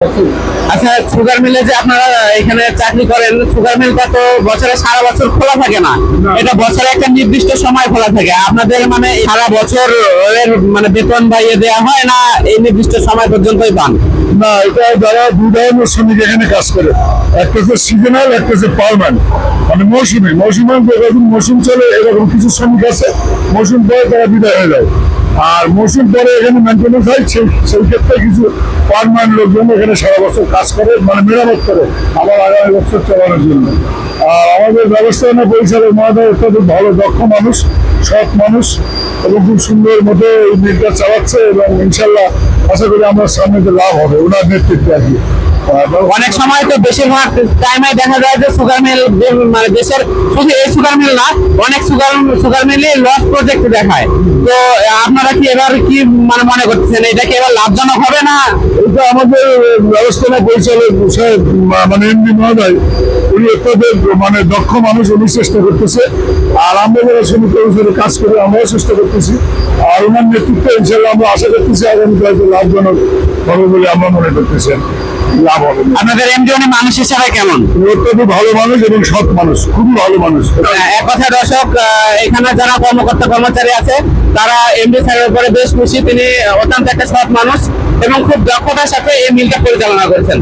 好 আচ্ছা সুগার মিলে যে আপনারা এখানে চাকরি করেন সুগার মিলটা তো বছরে? সারা বছর খোলা থাকে না। এটা বছরে একটা নির্দিষ্ট সময় খোলা থাকে। আপনাদের মানে সারা বছর এর মানে বেতন বা ইয়ে দেওয়া হয় না এই নির্দিষ্ট সময় পর্যন্তই পান? না এটা যারা দুই ধরনের শ্রমিক এখানে কাজ করে একটা হচ্ছে সিজনাল একটা হচ্ছে পারমানেন্ট মানে মৌসুমি মৌসুমে যখন মৌসুম চলে এরকম কিছু শ্রমিক আছে মৌসুম পরে তারা বিদায় হয়ে যায়। আর মৌসুম পরে এখানে মেনটেন্যান্স হয় সেই সেই ক্ষেত্রে কিছু পারমানেন্ট লোকজন এখানে সারা বছর কাজ করে মানে মেরামত করে আবার আগামী বছর চালানোর জন্য। আর আমাদের ব্যবস্থাপনা পরিচালক মহোদয় অত্যন্ত ভালো, দক্ষ মানুষ, সৎ মানুষ এবং খুব সুন্দর মতো এই মিলটা চালাচ্ছে এবং ইনশাল্লাহ আশা করি আমরা সামনে লাভ হবে, ওনার নেতৃত্বে আর অনেক সময় তো বেশিরভাগ টাইমে দেখা যায় যে সুগার মিল মানে দেশের শুধু এই সুগার মিল না, অনেক সুগার সুগার মিলে লস প্রজেক্ট দেখায়। তো, আপনারা কি এবার কি মানে মনে করতেছেন? এটা কি এবার লাভজনক হবে না? এটা আমাদের ব্যবস্থাপনা পরিচালক মানে এমডি মহোদয়, উনি অত্যন্ত মানে দক্ষ মানুষ, উনি চেষ্টা করতেছে। আর আমরা শ্রমিক কর্মচারী কাজ করি, আমরাও চেষ্টা করতেছি। আর ওনার নেতৃত্বে ইনশাল্লাহ আমরা আশা করতেছি আগামীতে লাভজনক হবে বলে আমরা মনে করতেছি। লাভ হবে আপনাদের এমডিওনে মানুষ হিসাবে কেমন? অত্যন্ত ভালো মানুষ এবং সৎ মানুষ খুবই ভালো মানুষ। আহ, এক কথা দর্শক এখানে যারা কর্মকর্তা কর্মচারী আছে তারা এমডি স্যারের উপরে বেশ খুশি। তিনি অত্যন্ত একটা সৎ মানুষ এবং খুব দক্ষতার সাথে এই মিলটা পরিচালনা করছেন।